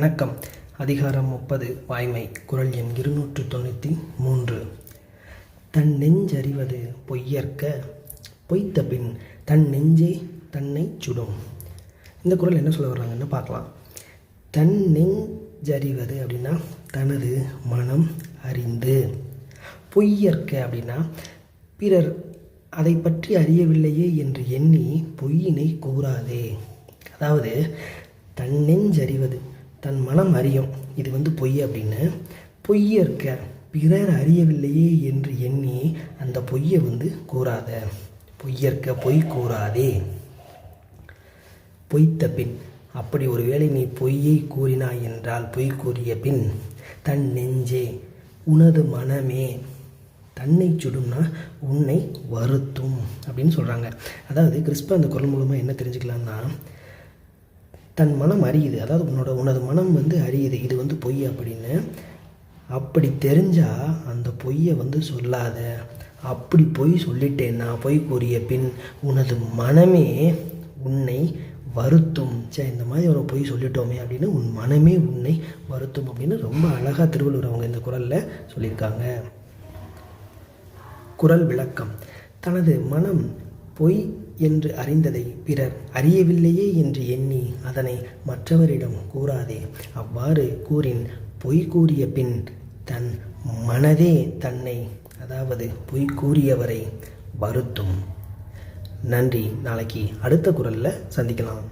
வணக்கம். அதிகாரம் முப்பது வாய்மை. குரல் எண் இருநூற்று தொண்ணூற்றி மூன்று. தன் நெஞ்சறிவது பொய்யற்க பொய்த்த பின் தன் நெஞ்சே தன்னை சுடும். இந்த குரல் என்ன சொல்ல வர்றாங்கன்னு பார்க்கலாம். தன் நெஞ்சறிவது அப்படின்னா தனது மனம் அறிந்து. பொய்யற்க அப்படின்னா பிறர் அதை பற்றி அறியவில்லையே என்று எண்ணி பொய்யினை கூறாதே. அதாவது தன் நெஞ்சறிவது தன் மனம் அறியும். இது வந்து பொய் அப்படின்னு பொய்யற்க பிறர் அறியவில்லையே என்று எண்ணி அந்த பொய்யை வந்து கூறாத. பொய்யற்க பொய் கூறாதே. பொய்த்த பின் அப்படி ஒருவேளை நீ பொய்யை கூறினாய் என்றால் பொய் கூறிய பின் தன் நெஞ்சே உனது மனமே தன்னை சுடும்னா உன்னை வருத்தும் அப்படின்னு சொல்கிறாங்க அதாவது கிறிஸ்ப அந்த குரல் மூலமாக என்ன தெரிஞ்சுக்கலாம்னா தன் மனம் அறியுது. அதாவது உன்னோட உனது மனம் வந்து அறியுது. இது வந்து பொய் அப்படின்னு. அப்படி தெரிஞ்சால் அந்த பொய்யை வந்து சொல்லாத. அப்படி பொய் சொல்லிட்டேன்னா பொய் கூறிய பின் உனது மனமே உன்னை வருத்தும். சே இந்த மாதிரி ஒரு பொய் சொல்லிட்டோமே அப்படின்னு உன் மனமே உன்னை வருத்தும் அப்படின்னு ரொம்ப அழகாக திருவள்ளுவர் அவங்க இந்த குரலில் சொல்லியிருக்காங்க. குரல் விளக்கம். தனது மனம் பொய் என்று அறிந்ததை பிறர் அறியவில்லையே என்று எண்ணி அதனை மற்றவரிடம் கூறாதே. அவ்வாறு கூறின் பொய் கூறிய பின் தன் மனதே தன்னை அதாவது பொய் கூறியவரை வருத்தும். நன்றி. நாளைக்கு அடுத்த குரலில் சந்திக்கலாம்.